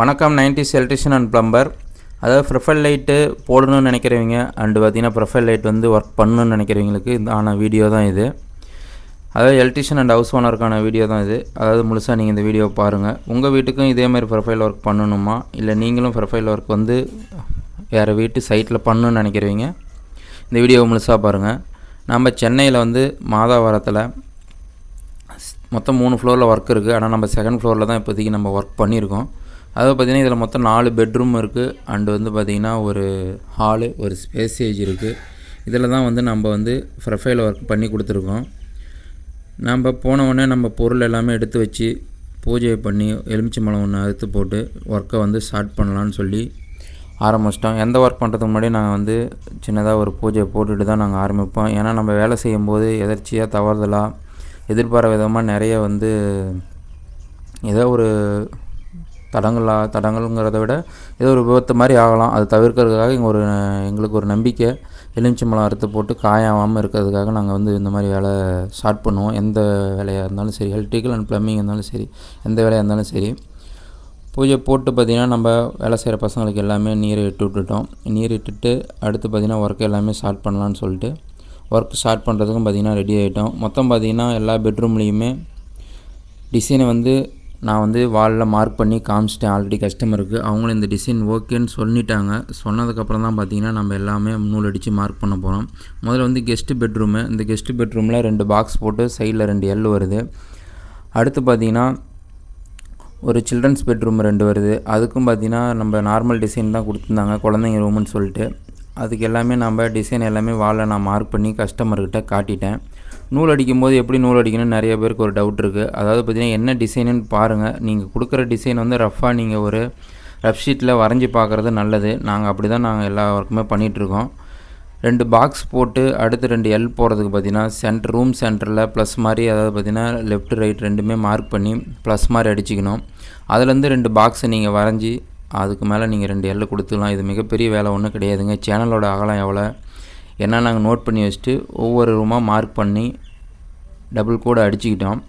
வணக்கம் nineties electrician and plumber. அதாவது profile light போடணும்னு நினைக்கிறவங்க அண்டு பார்த்தீங்கன்னா ப்ரொஃபைல் லைட் வந்து ஒர்க் பண்ணணும்னு நினைக்கிறவங்களுக்கு இந்த ஆன வீடியோ தான் இது. அதாவது எலக்ட்ரிஷியன் அண்ட் ஹவுஸ் ஓனருக்கான வீடியோ தான் இது. அதாவது முழுசாக நீங்கள் இந்த வீடியோ பாருங்கள் உங்கள் வீட்டுக்கும் இதே மாதிரி ப்ரொஃபைல் ஒர்க் பண்ணணுமா? இல்லை நீங்களும் ப்ரொஃபைல் ஒர்க் வந்து வேறு வீட்டு சைட்டில் பண்ணணும்னு நினைக்கிறவங்க இந்த வீடியோவை முழுசாக பாருங்கள் நம்ம சென்னையில் வந்து மாதாவரத்தில் மொத்தம் மூணு ஃப்ளோரில் ஒர்க் இருக்குது ஆனால் நம்ம செகண்ட் ஃப்ளோரில் தான் இப்போதைக்கு நம்ம ஒர்க் பண்ணியிருக்கோம். அதாவது பார்த்திங்கன்னா இதில் மொத்தம் நாலு பெட்ரூம் இருக்குது அண்டு வந்து பார்த்திங்கன்னா ஒரு ஹாலு ஒரு ஸ்பேசேஜ் இருக்குது இதில் தான் வந்து நம்ம வந்து ப்ரொஃபைல் ஒர்க் பண்ணி கொடுத்துருக்கோம். நம்ம போன உடனே நம்ம பொருள் எல்லாமே எடுத்து வச்சு பூஜை பண்ணி எலுமிச்சம்பழம் ஒன்று அறுத்து போட்டு ஒர்க்கை வந்து ஸ்டார்ட் பண்ணலான்னு சொல்லி ஆரம்பிச்சிட்டோம். எந்த ஒர்க் பண்ணுறதுக்கு முன்னாடி நாங்கள் வந்து சின்னதாக ஒரு பூஜையை போட்டுட்டு தான் நாங்கள் ஆரம்பிப்போம். ஏன்னா நம்ம வேலை செய்யும்போது எதர்ச்சியாக தவறுதலாக எதிர்பார விதமாக நிறைய வந்து ஏதோ ஒரு தடங்களா தடங்கள்ங்கிறத விட ஏதோ ஒரு விபத்து மாதிரி ஆகலாம். அது தவிர்க்கிறதுக்காக இங்கே ஒரு எங்களுக்கு ஒரு நம்பிக்கை. எலுமிச்சம்பழம் அறுத்து போட்டு காயாகாமல் இருக்கிறதுக்காக நாங்கள் வந்து இந்த மாதிரி வேலை ஸ்டார்ட் பண்ணுவோம். எந்த வேலையாக இருந்தாலும் சரி எலக்ட்ரிக்கல் அண்ட் ப்ளம்பிங் இருந்தாலும் சரி எந்த வேலையாக இருந்தாலும் சரி. பூஜை போட்டு பார்த்திங்கன்னா நம்ம வேலை செய்கிற பசங்களுக்கு எல்லாமே நீர் இட்டு விட்டுட்டோம். நீர் இட்டுட்டு அடுத்து பார்த்திங்கன்னா ஒர்க் எல்லாமே ஸ்டார்ட் பண்ணலான்னு சொல்லிட்டு ஒர்க் ஸ்டார்ட் பண்ணுறதுக்கும் பார்த்திங்கன்னா ரெடி ஆகிட்டோம் மொத்தம் பார்த்திங்கன்னா எல்லா பெட்ரூம்லேயுமே டிசைனை வந்து நான் வந்து வாலில் மார்க் பண்ணி காமிச்சிட்டேன் ஆல்ரெடி கஸ்டமருக்கு அவங்களும் இந்த டிசைன் ஓகேன்னு சொல்லிட்டாங்க. சொன்னதுக்கப்புறம் தான் பார்த்தீங்கன்னா நம்ம எல்லாமே நூல் அடித்து மார்க் பண்ண போகிறோம் முதல்ல வந்து கெஸ்ட்டு பெட்ரூமு இந்த கெஸ்ட்டு பெட்ரூமில் ரெண்டு பாக்ஸ் போட்டு சைடில் ரெண்டு எல் வருது. அடுத்து பார்த்தீங்கன்னா ஒரு சில்ட்ரன்ஸ் பெட்ரூம் ரெண்டு வருது. அதுக்கும் பார்த்தீங்கன்னா நம்ம நார்மல் டிசைன் தான் கொடுத்துருந்தாங்க குழந்தைங்க ரூமுன்னு சொல்லிட்டு. அதுக்கு எல்லாமே நம்ம டிசைன் எல்லாமே வாலில் நான் மார்க் பண்ணி கஸ்டமர்கிட்ட காட்டிட்டேன். நூல் அடிக்கும் போது எப்படி நூல் அடிக்கணும்னு நிறைய பேருக்கு ஒரு டவுட் இருக்குது அதாவது பார்த்திங்கன்னா என்ன டிசைனுன்னு பாருங்கள் நீங்கள் கொடுக்குற டிசைன் வந்து ரஃபாக நீங்கள் ஒரு ரஃப் ஷீட்டில் வரைஞ்சி பார்க்குறது நல்லது. நாங்கள் அப்படி தான் நாங்கள் எல்லா ஒர்க்குமே பண்ணிகிட்ருக்கோம் ரெண்டு பாக்ஸ் போட்டு அடுத்து ரெண்டு எல் போகிறதுக்கு பார்த்தீங்கன்னா சென்டர் ரூம் சென்டரில் ப்ளஸ் மாதிரி அதாவது பார்த்திங்கன்னா லெஃப்ட் ரைட் ரெண்டுமே மார்க் பண்ணி ப்ளஸ் மாதிரி அடிச்சுக்கணும். அதுலேருந்து ரெண்டு பாக்ஸை நீங்கள் வரைஞ்சி அதுக்கு மேலே நீங்கள் ரெண்டு எல் கொடுத்துக்கலாம் இது மிகப்பெரிய வேலை ஒன்றும் கிடையாதுங்க. சேனலோட அகலம் எவ்வளோ ஏன்னா நாங்கள் நோட் பண்ணி வச்சுட்டு ஒவ்வொரு ரூமாக மார்க் பண்ணி டபுள் கோடு அடிச்சுக்கிட்டோம்.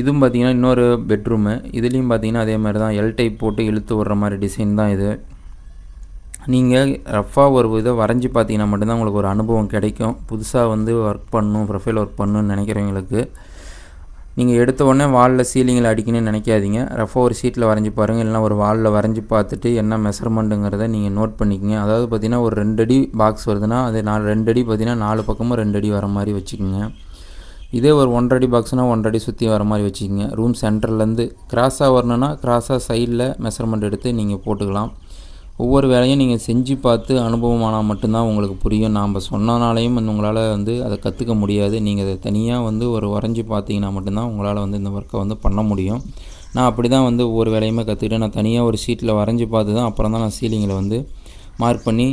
இதுவும் பார்த்திங்கன்னா இன்னொரு பெட்ரூமு இதுலேயும் பார்த்திங்கன்னா அதே மாதிரி தான் எல் டைப் போட்டு இழுத்து விட்ற மாதிரி டிசைன் தான் இது. நீங்கள் ரஃபாக ஒரு இதை வரைஞ்சி பார்த்தீங்கன்னா மட்டும்தான் உங்களுக்கு ஒரு அனுபவம் கிடைக்கும். புதுசாக வந்து ஒர்க் பண்ணணும் ப்ரொஃபைல் ஒர்க் பண்ணணும்னு நினைக்கிறவங்களுக்கு. நீங்கள் எடுத்த உடனே வாலில் சீலிங்கில் அடிக்கணும்னு நினைக்காதீங்க. ரஃபாக ஒரு சீட்டில் வரைஞ்சி பாருங்கள் இல்லைனா ஒரு வாலில் வரைஞ்சி பார்த்துட்டு என்ன மெஷர்மெண்ட்டுங்கிறத நீங்கள் நோட் பண்ணிக்கோங்க. அதாவது பார்த்திங்கன்னா ஒரு ரெண்டு அடி பாக்ஸ் வருதுன்னா அது நாலு ரெண்டு அடி பார்த்திங்கன்னா நாலு பக்கமும் ரெண்டு அடி வர மாதிரி வச்சுக்கோங்க. இதே ஒரு ஒன்றரை பாக்ஸ்னால் ஒன்றரை அடி சுற்றி வர மாதிரி வச்சுக்கோங்க. ரூம் சென்டர்லேருந்து கிராஸாக வரணுன்னா கிராஸாக சைடில் மெஷர்மெண்ட் எடுத்து நீங்கள் போட்டுக்கலாம். ஒவ்வொரு வேலையும் நீங்கள் செஞ்சு பார்த்து அனுபவமானால் மட்டும்தான் உங்களுக்கு புரியும். நாம் சொன்னனாலையும் வந்து உங்களால் வந்து அதை கற்றுக்க முடியாது. நீங்கள் அதை தனியாக வந்து ஒரு வரைஞ்சி பார்த்தீங்கன்னா மட்டும்தான் உங்களால் வந்து இந்த ஒர்க்கை வந்து பண்ண முடியும். நான் அப்படி தான் வந்து ஒவ்வொரு வேலையுமே கற்றுக்கிட்டேன் நான் தனியாக ஒரு ஷீட்டில் வரைஞ்சி பார்த்து தான் அப்புறம் தான் நான் சீலிங்கில் வந்து மார்க் பண்ணி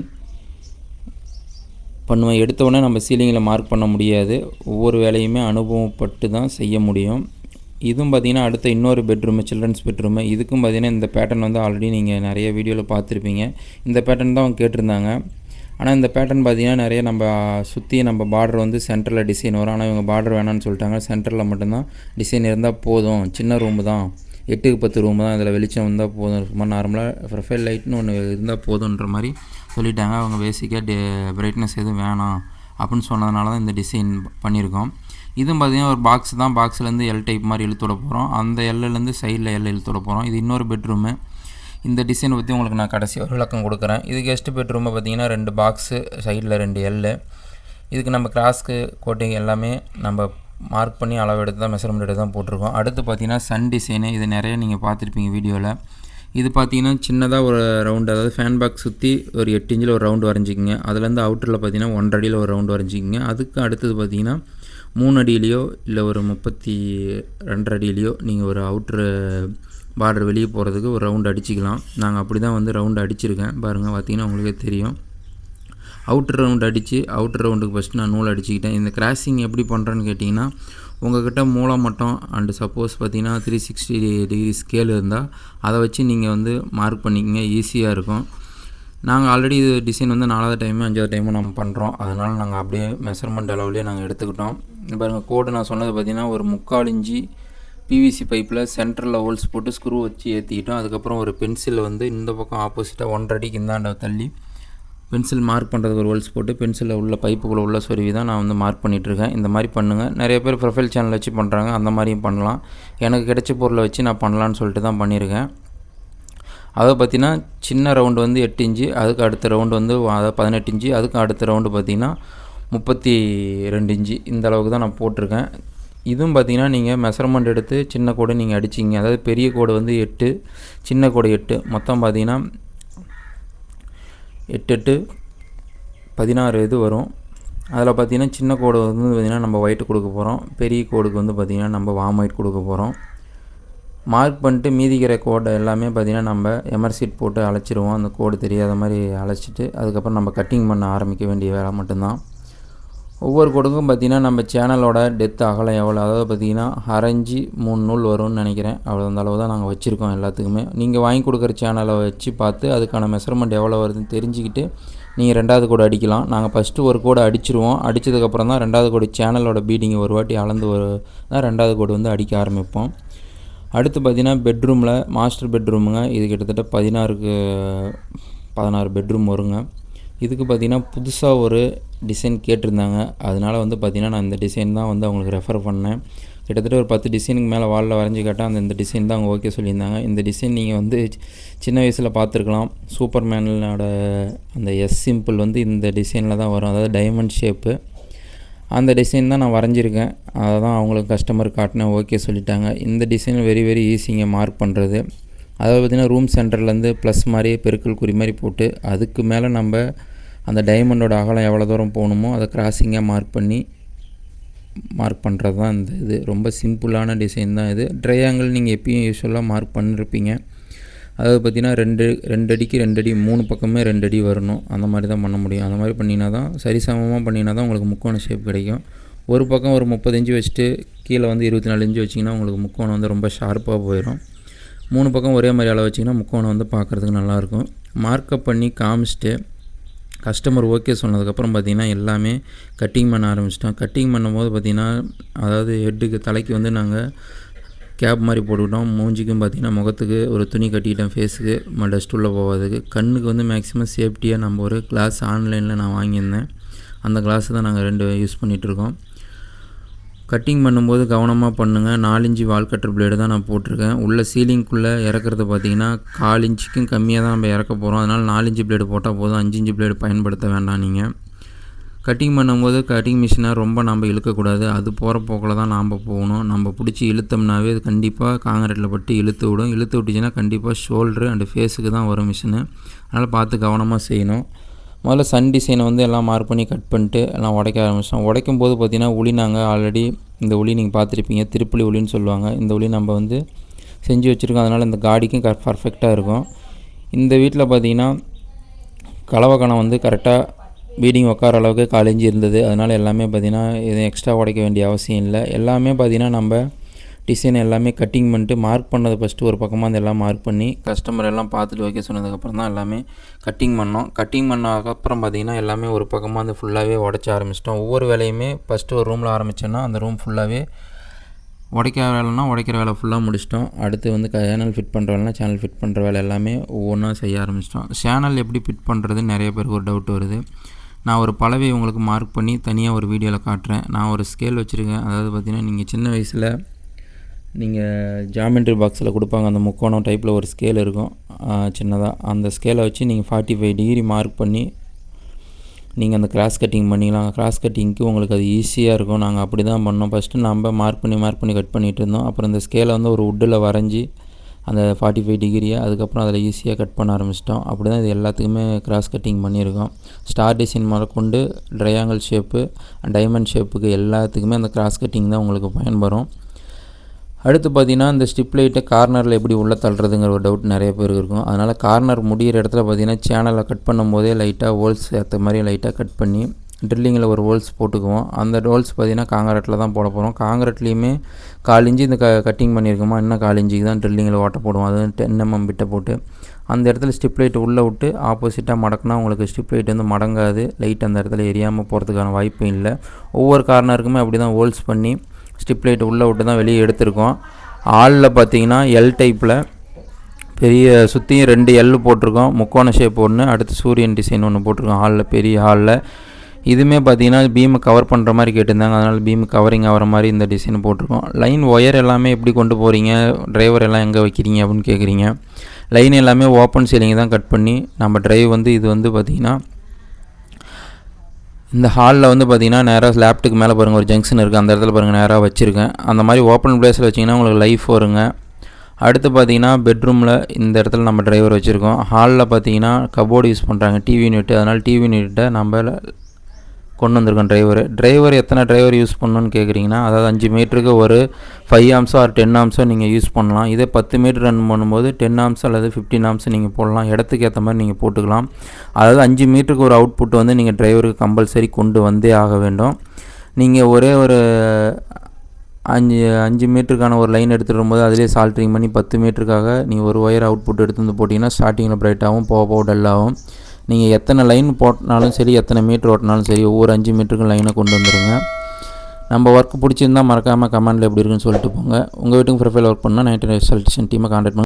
பண்ணுவேன். எடுத்த உடனே நம்ம சீலிங்கில் மார்க் பண்ண முடியாது. ஒவ்வொரு வேலையுமே அனுபவப்பட்டு தான் செய்ய முடியும். இதுவும் பார்த்திங்கன்னா அடுத்த இன்னொரு பெட்ரூமு சில்ட்ரன்ஸ் பெட்ரூமு இதுக்கும் பார்த்திங்கன்னா இந்த பேட்டர்ன் வந்து ஆல்ரெடி நீங்கள் நிறைய வீடியோவில் பார்த்துருப்பீங்க. இந்த பேட்டர்ன் தான் அவங்க கேட்டிருந்தாங்க. ஆனால் இந்த பேட்டர்ன் பார்த்திங்கன்னா நிறைய நம்ம சுற்றி நம்ம பார்டர் வந்து சென்டரில் டிசைன் வரும். ஆனால் இவங்க பார்டர் வேணாம்னு சொல்லிட்டாங்க. சென்டரில் மட்டும்தான் டிசைன் இருந்தால் போதும். சின்ன ரூமு தான். எட்டுக்கு பத்து ரூமு தான். இதில் வெளிச்சம் வந்தால் போதும். சும்மா நார்மலாக ப்ரொஃபைல் லைட்னு ஒன்று இருந்தால் போதுன்ற மாதிரி சொல்லிட்டாங்க. அவங்க பேசிக்காக டே பிரைட்னஸ் எதுவும் வேணாம். அப்படின்னு சொன்னதுனால தான் இந்த டிசைன் பண்ணியிருக்கோம். இதுவும் பார்த்திங்கன்னா ஒரு பாக்ஸ் தான். பாக்ஸ்லேருந்து எல் டைப் மாதிரி இழுத்து விட போகிறோம் அந்த எல்லுலேருந்து சைடில் எல் இழுத்து விட போகிறோம் இது இன்னொரு பெட்ரூமு இந்த டிசைனை பற்றி உங்களுக்கு நான் கடைசி ஒரு விளக்கம் கொடுக்குறேன். இது கெஸ்ட் பெட்ரூமை பார்த்திங்கன்னா ரெண்டு பாக்ஸு சைடில் ரெண்டு எல்லு இதுக்கு நம்ம கிராஸ்க்கு கோட்டிங் எல்லாமே நம்ம மார்க் பண்ணி அளவு எடுத்து தான் மெஷர்மெண்ட் எடுத்து தான் போட்டிருக்கோம். அடுத்து பார்த்திங்கன்னா சன் டிசைனு இது நிறைய நீங்கள் பார்த்துருப்பீங்க வீடியோவில் இது பார்த்தீங்கன்னா சின்னதாக ஒரு ரவுண்டு அதாவது ஃபேன் பாக்ஸ் சுற்றி ஒரு எட்டு இன்ச்சில் ஒரு ரவுண்டு வரைஞ்சிக்கிங்க. அதுலேருந்து அவுட்டரில் பார்த்தீங்கன்னா ஒன்றரை அடியில் ஒரு ரவுண்டு வரைஞ்சிக்கிங்க. அதுக்கு அடுத்தது பார்த்தீங்கன்னா மூணு அடியிலையோ இல்லை ஒரு முப்பத்தி ரெண்டரை அடியிலையோ நீங்கள் ஒரு அவுட்ரு பார்டர் வெளியே போகிறதுக்கு ஒரு ரவுண்டு அடிச்சிக்கலாம். நாங்கள் அப்படி தான் வந்து ரவுண்டு அடிச்சிருக்கேன். பாருங்கள் பார்த்தீங்கன்னா உங்களுக்கே தெரியும். அவுட்ரு ரவுண்ட் அடித்து அவுட்டர் ரவுண்டுக்கு ஃபஸ்ட்டு நான் நூல் அடிச்சுக்கிட்டேன். இந்த கிராசிங் எப்படி பண்ணுறேன்னு கேட்டிங்கன்னா உங்கள்கிட்ட மூலம் மட்டும் அண்டு சப்போஸ் பார்த்தீங்கன்னா த்ரீ சிக்ஸ்டி டிகிரி ஸ்கேல் இருந்தால் அதை வச்சு நீங்கள் வந்து மார்க் பண்ணிக்கங்க ஈஸியாக இருக்கும். நாங்கள் ஆல்ரெடி இது டிசைன் வந்து நாலாவது டைமு அஞ்சாவது டைமும் நம்ம பண்ணுறோம் அதனால் நாங்கள் அப்படியே மெஷர்மெண்ட் அளவுலேயே நாங்கள் எடுத்துக்கிட்டோம். பாருங்கள் கோடு நான் சொன்னது பார்த்திங்கன்னா ஒரு முக்கால் இஞ்சி பிவிசி பைப்பில் சென்டரில் ஹோல்ஸ் போட்டு ஸ்க்ரூ வச்சு ஏற்றிக்கிட்டோம் அதுக்கப்புறம் ஒரு பென்சிலில் வந்து இந்த பக்கம் ஆப்போசிட்டாக ஒன்றரை அடிக்கு இந்தாண்ட தள்ளி பென்சில் மார்க் பண்ணுறதுக்கு ஒரு ஹோல்ஸ் போட்டு பென்சிலில் உள்ள பைப்புக்குள்ளே உள்ள சொருவி தான் நான் வந்து மார்க் பண்ணிகிட்ருக்கேன் இந்த மாதிரி பண்ணுங்கள் நிறைய பேர் ப்ரொஃபைல் சேனல் வச்சு பண்ணுறாங்க அந்த மாதிரியும் பண்ணலாம். எனக்கு கிடைச்ச பொருளை வச்சு நான் பண்ணலான்னு சொல்லிட்டு தான் பண்ணியிருக்கேன். அதை பார்த்தீங்கன்னா சின்ன ரவுண்டு வந்து எட்டு இன்ச்சு அதுக்கு அடுத்த ரவுண்டு வந்து அதாவது பதினெட்டு இன்ச்சு அதுக்கு அடுத்த ரவுண்டு பார்த்திங்கன்னா முப்பத்தி ரெண்டு இன்ச்சு. இந்த அளவுக்கு தான் நான் போட்டிருக்கேன். இதுவும் பார்த்தீங்கன்னா நீங்கள் மெஷர்மெண்ட் எடுத்து சின்ன கோடு நீங்கள் அடிச்சிங்க அதாவது பெரிய கோடு வந்து எட்டு சின்ன கோடு எட்டு. மொத்தம் பார்த்தீங்கன்னா எட்டு எட்டு பதினாறு இது வரும். அதில் பார்த்தீங்கன்னா சின்ன கோடு வந்து பார்த்திங்கன்னா நம்ம ஒயிட் கொடுக்க போகிறோம் பெரிய கோடுக்கு வந்து பார்த்திங்கன்னா நம்ம வாம் ஒயிட் கொடுக்க போகிறோம் மார்க் பண்ணிட்டு மீதிக்கிற கோடை எல்லாமே பார்த்திங்கன்னா நம்ம எமர்சீட் போட்டு அழைச்சிடுவோம் அந்த கோடு தெரியாத மாதிரி அழைச்சிட்டு அதுக்கப்புறம் நம்ம கட்டிங் பண்ண ஆரம்பிக்க வேண்டிய வேலை மட்டும்தான். ஒவ்வொரு கோடுக்கும் பார்த்திங்கன்னா நம்ம சேனலோட டெத் அகலம் எவ்வளோ அதாவது பார்த்திங்கன்னா அரைஞ்சி மூணு நூல் வரும்னு நினைக்கிறேன். அவ்வளோ அந்த அளவு தான் நாங்கள் வச்சுருக்கோம் எல்லாத்துக்குமே. நீங்கள் வாங்கி கொடுக்குற சேனலை வச்சு பார்த்து அதுக்கான மெஷர்மெண்ட் எவ்வளோ வருதுன்னு தெரிஞ்சுக்கிட்டு நீங்கள் ரெண்டாவது கோடு அடிக்கலாம். நாங்கள் ஃபஸ்ட்டு ஒரு கோடு அடிச்சிருவோம். அடித்ததுக்கப்புறம் தான் ரெண்டாவது கோடு சேனலோட பீடிங்கை ஒரு வாட்டி அளந்து ஒரு தான் ரெண்டாவது கோடு வந்து அடிக்க ஆரம்பிப்போம். அடுத்து பார்த்திங்கன்னா பெட்ரூமில் மாஸ்டர் பெட்ரூமுங்க இது கிட்டத்தட்ட பதினாறுக்கு பதினாறு பெட்ரூம் வருங்க. இதுக்கு பார்த்திங்கன்னா புதுசாக ஒரு டிசைன் கேட்டிருந்தாங்க. அதனால் வந்து பார்த்திங்கன்னா நான் இந்த டிசைன் தான் வந்து அவங்களுக்கு ரெஃபர் பண்ணேன். கிட்டத்தட்ட ஒரு பத்து டிசைனுக்கு மேலே வாலில் வரைஞ்சி கேட்டால் அந்த இந்த டிசைன் தான் அவங்க ஓகே சொல்லியிருந்தாங்க. இந்த டிசைன் நீங்கள் வந்து சின்ன வயசில் பார்த்துருக்கலாம். சூப்பர் மேனோட அந்த எஸ் சிம்பிள் வந்து இந்த டிசைனில் தான் வரும். அதாவது டைமண்ட் ஷேப்பு அந்த டிசைன் தான் நான் வரைஞ்சிருக்கேன். அதை தான் அவங்களுக்கு கஸ்டமர் காட்டினேன் ஓகே சொல்லிட்டாங்க. இந்த டிசைன் வெரி வெரி ஈஸிங்க மார்க் பண்ணுறது அதாவது பார்த்திங்கன்னா ரூம் சென்டர்லேருந்து ப்ளஸ் மாதிரி பெருக்கல் குறி மாதிரி போட்டு அதுக்கு மேலே நம்ம அந்த டைமண்டோட அகலம் எவ்வளோ தூரம் போகணுமோ அதை கிராசிங்காக மார்க் பண்ணி மார்க் பண்ணுறது தான் இந்த இது. ரொம்ப சிம்பிளான டிசைன் தான் இது. ட்ரையாங்கிள் நீங்கள் எப்பயும் யூஸ்வலாக மார்க் பண்ணிருப்பீங்க. அதாவது பார்த்திங்கன்னா ரெண்டு ரெண்டு அடிக்கு ரெண்டு அடி மூணு பக்கமே ரெண்டு அடி வரணும். அந்த மாதிரி தான் பண்ண முடியும். அந்த மாதிரி பண்ணினா தான் சரிசமமாக பண்ணினா தான் உங்களுக்கு முக்கோண ஷேப் கிடைக்கும். ஒரு பக்கம் ஒரு முப்பது இன்ச்சு வச்சுட்டு கீழே வந்து இருபத்தி நாலு இன்ச்சு வச்சிங்கன்னா உங்களுக்கு முக்கோணம் வந்து ரொம்ப ஷார்ப்பாக போயிடும் மூணு பக்கம் ஒரே மாதிரி அளவு வச்சிங்கன்னா முக்கோணம் வந்து பார்க்குறதுக்கு நல்லாயிருக்கும் மார்க்கப் பண்ணி காமிச்சிட்டு கஸ்டமர் ஓகே சொன்னதுக்கப்புறம் பார்த்திங்கன்னா எல்லாமே கட்டிங் பண்ண ஆரம்பிச்சிட்டோம். கட்டிங் பண்ணும்போது பார்த்திங்கன்னா அதாவது ஹெட்டுக்கு தலைக்கு வந்து நாங்கள் கேப் மாதிரி போட்டுக்கிட்டோம். மூஞ்சிக்கும் பார்த்திங்கன்னா முகத்துக்கு ஒரு துணி கட்டிக்கிட்டேன் ஃபேஸுக்கு டஸ்ட் உள்ளே போகாதுக்கு கண்ணுக்கு வந்து மேக்ஸிமம் சேஃப்டியாக நம்ம ஒரு கிளாஸ் ஆன்லைனில் நான் வாங்கியிருந்தேன். அந்த கிளாஸ் தான் நாங்கள் ரெண்டு யூஸ் பண்ணிகிட்ருக்கோம் கட்டிங் பண்ணும்போது கவனமாக பண்ணுங்கள் நாலஞ்சு வால் கட்டர் பிளேடு தான் நான் போட்டிருக்கேன். உள்ள சீலிங்குள்ளே இறக்குறது பார்த்தீங்கன்னா கால் இன்ச்சுக்கும் கம்மியாக தான் நம்ம இறக்க போகிறோம் அதனால் நாலஞ்சு பிளேடு போட்டால் போதும். அஞ்சு இன்ச்சு பிளேடு பயன்படுத்த வேண்டாம் நீங்கள் கட்டிங் பண்ணும்போது கட்டிங் மிஷினை ரொம்ப நம்ம இழுக்கக்கூடாது அது போகிற போக்கில் தான் நாம் போகணும். நம்ம பிடிச்சி இழுத்தோம்னாவே அது கண்டிப்பாக காங்கிரீட்டில் பட்டு இழுத்து விடும். இழுத்து விட்டுச்சுன்னா கண்டிப்பாக ஷோல்ட்ரு அண்டு ஃபேஸுக்கு தான் வரும் மிஷினு அதனால் பார்த்து கவனமாக செய்யணும். முதல்ல சன் டிசைனை வந்து எல்லாம் மார்க் பண்ணி கட் பண்ணிட்டு எல்லாம் உடைக்க ஆரம்பிச்சிட்டோம். உடைக்கும் போது பார்த்திங்கன்னா உளி நாங்கள் ஆல்ரெடி இந்த உளி நீங்கள் பார்த்துருப்பீங்க. திருப்புளி உளின்னு சொல்லுவாங்க. இந்த உளி நம்ம வந்து செஞ்சு வச்சுருக்கோம். அதனால் இந்த காடிக்கும் க பர்ஃபெக்டாக இருக்கும். இந்த வீட்டில் பார்த்திங்கன்னா கலவக்கணம் வந்து கரெக்டாக பீடிங் உட்கார அளவுக்கு காலேஜ் இருந்தது. அதனால் எல்லாமே பார்த்திங்கன்னா எதுவும் எக்ஸ்ட்ரா உடைக்க வேண்டிய அவசியம் இல்லை. எல்லாமே பார்த்திங்கன்னா நம்ம டிசைன் எல்லாமே கட்டிங் பண்ணிட்டு மார்க் பண்ணது ஃபஸ்ட்டு ஒரு பக்கமாக அந்த எல்லாம் மார்க் பண்ணி கஸ்டமர் எல்லாம் பார்த்துட்டு ஓகே சொன்னதுக்கப்புறம் தான் எல்லாமே கட்டிங் பண்ணோம். கட்டிங் பண்ணதுக்கப்புறம் பார்த்திங்கன்னா எல்லாமே ஒரு பக்கமாக வந்து ஃபுல்லாகவே உடச்ச ஆரம்பிச்சிட்டோம். ஒவ்வொரு வேலையுமே ஃபஸ்ட்டு ஒரு ரூமில் ஆரம்பித்தோன்னா அந்த ரூம் ஃபுல்லாகவே உடைக்கிற வேலைனா உடைக்கிற வேலை ஃபுல்லாக முடிச்சிட்டோம். அடுத்து வந்து சேனல் ஃபிட் பண்ணுற வேலைனா சேனல் ஃபிட் பண்ணுற வேலை எல்லாமே ஒவ்வொன்றா செய்ய ஆரம்பிச்சிட்டோம். சேனல் எப்படி ஃபிட் பண்ணுறது நிறைய பேருக்கு ஒரு டவுட் வருது. நான் ஒரு பலவை உங்களுக்கு மார்க் பண்ணி தனியாக ஒரு வீடியோவில் காட்டுறேன். நான் ஒரு ஸ்கேல் வச்சுருக்கேன். அதாவது பார்த்திங்கன்னா நீங்கள் சின்ன வயசில் நீங்கள் ஜாமெண்ட்ரி பாக்ஸில் கொடுப்பாங்க. அந்த முக்கோணம் டைப்பில் ஒரு ஸ்கேல் இருக்கும். சின்னதாக அந்த ஸ்கேலை வச்சு நீங்கள் ஃபார்ட்டி ஃபைவ் டிகிரி மார்க் பண்ணி நீங்கள் அந்த கிராஸ் கட்டிங் பண்ணிக்கலாம். கிராஸ் கட்டிங்க்கு உங்களுக்கு அது ஈஸியாக இருக்கும். நாங்கள் அப்படி தான் பண்ணோம். ஃபஸ்ட்டு நம்ம மார்க் பண்ணி மார்க் பண்ணி கட் பண்ணிகிட்டு இருந்தோம். அப்புறம் இந்த ஸ்கேலை வந்து ஒரு உட்டில் வரைஞ்சி அந்த ஃபார்ட்டி ஃபைவ் டிகிரியை அதுக்கப்புறம் அதில் ஈஸியாக கட் பண்ண ஆரம்பிச்சிட்டோம். அப்படி தான் இது எல்லாத்துக்குமே கிராஸ் கட்டிங் பண்ணியிருக்கோம். ஸ்டார் டிசைன் முதற்கொண்டு ட்ரையாங்கிள் ஷேப்பு டைமண்ட் ஷேப்புக்கு எல்லாத்துக்குமே அந்த கிராஸ் கட்டிங் தான் உங்களுக்கு பயன்படும். அடுத்து பார்த்தீங்கன்னா இந்த ஸ்டிப் லைட்டை கார்னரில் எப்படி உள்ளே தள்ளுறதுங்கிற ஒரு டவுட் நிறைய பேர் இருக்கும். அதனால் கார்னர் முடிகிற இடத்துல பார்த்தீங்கன்னா சேனலை கட் பண்ணும்போதே லைட்டாக ஹோல்ஸ் ஏற்ற மாதிரி லைட்டாக கட் பண்ணி ட்ரில்லிங்கில் ஒரு ஹோல்ஸ் போட்டுக்குவோம். அந்த ஹோல்ஸ் பார்த்திங்கன்னா காங்கிரட்டில் தான் போட போகிறோம் காங்கிரட்லேயுமே கால் இஞ்சி இந்த க கட்டிங் பண்ணியிருக்கோமா? இன்னும் கால் இஞ்சிக்கு தான் ட்ரில்லிங்கில் ஓட்ட போடுவோம். அது டென் எம்எம் பிட்டை போட்டு அந்த இடத்துல ஸ்டிப் லைட் உள்ளே விட்டு ஆப்போசிட்டாக மடக்குனா உங்களுக்கு ஸ்டிப் லைட் வந்து மடங்காது. லைட் அந்த இடத்துல எரியாமல் போகிறதுக்கான வாய்ப்பும் இல்லை. ஒவ்வொரு கார்னருக்குமே அப்படி தான் ஹோல்ஸ் பண்ணி ஸ்டிப் லைட் உள்ளே விட்டு தான் வெளியே எடுத்திருக்கோம். ஹாலில் பார்த்தீங்கன்னா எல் டைப்பில் பெரிய சுற்றியும் ரெண்டு எல் போட்டிருக்கோம். முக்கோண ஷேப் ஒன்று அடுத்து சூரியன் டிசைன் ஒன்று போட்டிருக்கோம். ஹாலில் பெரிய ஹாலில் இதுவுமே பார்த்தீங்கன்னா பீமை கவர் பண்ணுற மாதிரி கேட்டிருந்தாங்க. அதனால் பீம் கவரிங் ஆகிற மாதிரி இந்த டிசைன் போட்டிருக்கோம். லைன் ஒயர் எல்லாமே எப்படி கொண்டு போகிறீங்க டிரைவர் எல்லாம் எங்கே வைக்கிறீங்க அப்படின்னு கேட்குறீங்க லைன் எல்லாமே ஓப்பன் சீலிங் தான் கட் பண்ணி நம்ம டிரைவ் வந்து இது வந்து பார்த்திங்கன்னா இந்த ஹாலில் வந்து பார்த்தீங்கன்னா நேராக லேப்டுக்கு மேலே பாருங்கள் ஒரு ஜங்ஷன் இருக்குது அந்த இடத்துல பாருங்கள் நேராக வச்சுருக்கேன். அந்த மாதிரி ஓப்பன் பிளேஸில் வச்சிங்கன்னா உங்களுக்கு லைஃப் வருங்க. அடுத்து பார்த்தீங்கன்னா பெட்ரூமில் இந்த இடத்துல நம்ம டிரைவர் வச்சுருக்கோம். ஹாலில் பார்த்தீங்கன்னா கபோர்டு யூஸ் பண்ணுறாங்க டிவி யூனிட்டு அதனால் டிவி யூனிட்டை நம்ம கொண்டு வந்திருக்கோம் டிரைவர் டிரைவர் எத்தனை டிரைவர் யூஸ் பண்ணணும்னு கேட்குறீங்கன்னா அதாவது அஞ்சு மீட்டருக்கு ஒரு ஃபைவ் ஆம்ஸோ ஆர் டென் ஆம்ஸோ நீங்கள் யூஸ் பண்ணலாம். இதே பத்து மீட்டர் ரன் பண்ணும்போது டென் ஆம்ஸ் அல்லது ஃபிஃப்டின் ஆம்ஸ் நீங்கள் போடலாம். இடத்துக்கு ஏற்ற மாதிரி நீங்கள் போட்டுக்கலாம். அதாவது அஞ்சு மீட்டருக்கு ஒரு அவுட்புட் வந்து நீங்கள் டிரைவருக்கு கம்பல்சரி கொண்டு வந்தே ஆக வேண்டும். நீங்கள் ஒரே ஒரு அஞ்சு அஞ்சு மீட்டருக்கான ஒரு லைன் எடுத்துகிட்டு வரும்போது அதிலே சால்ட்ரிங் பண்ணி பத்து மீட்டருக்காக நீங்கள் ஒரு ஒயர் அவுட்புட் எடுத்து வந்து போட்டிங்கன்னா ஸ்டார்டிங்கில் பிரைட்டாகவும் போக போக டல்லாகும் நீங்கள் எத்தனை லைன் போட்டினாலும் சரி எத்தனை மீட்ரு ஓட்டினாலும் சரி ஒவ்வொரு அஞ்சு மீட்டருக்கும் லைனை கொண்டு வந்துடுங்க நம்ம ஒர்க் பிடிச்சிருந்தா மறக்காமல் கமெண்டில் எப்படி இருக்குன்னு சொல்லிட்டு போங்க. உங்கள் வீட்டுக்கு ப்ரொஃபைல் ஒர்க் பண்ணால் நைன்டி எலக்ட்ரிஷியன் டீமை கான்டாக்ட் பண்ணுங்க